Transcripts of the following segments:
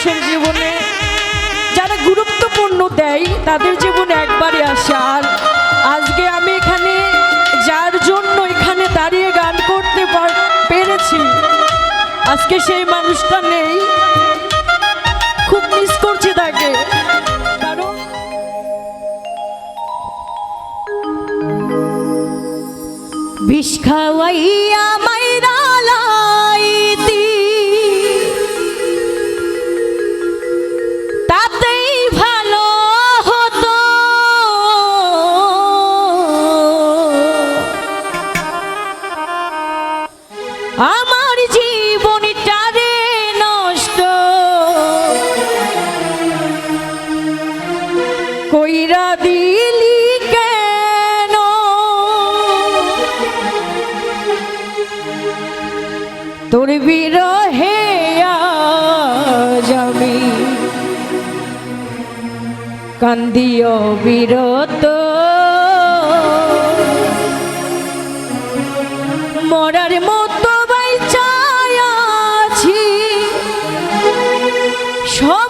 মানুষের জীবনে, যারা গুরুত্বপূর্ণ দেয়, তাদের জীবনে একবারই আসে আর আজকে আমি এখানে, যার জন্য এখানে দাঁড়িয়ে গান করতে পার- পেরেছি, আজকে সেই মানুষটা নেই। খুব মিস করছি তাকে, কারণ বিষ খাওয়াইয়া কইরা দিলি কেন? তোর বিরহে আমি কান্দিও বিরত। মরার মতো বাইচায় আছি। সবাই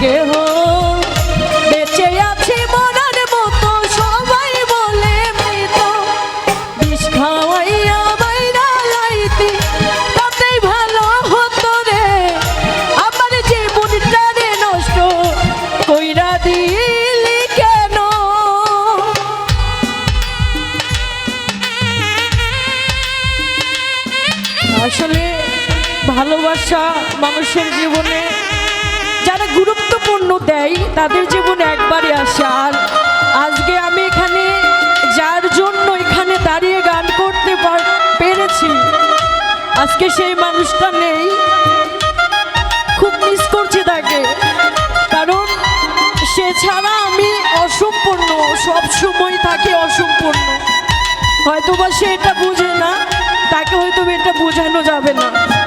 que গুরুত্বপূর্ণ তাদের জীবনে একবারই আসে আর আজকে আমি এখানে, যার জন্য এখানে দাঁড়িয়ে গান করতে পার- পেরেছি। আজকে সেই মানুষটা নেই। খুব মিস করছি তাকে। কারণ সে ছাড়া আমি অসম্পূর্ণ, সব সময় থাকি অসম্পূর্ণ। হয়তো বা সে এটা বুঝে না, তাকে হয়তো এটা বোঝানো যাবে না।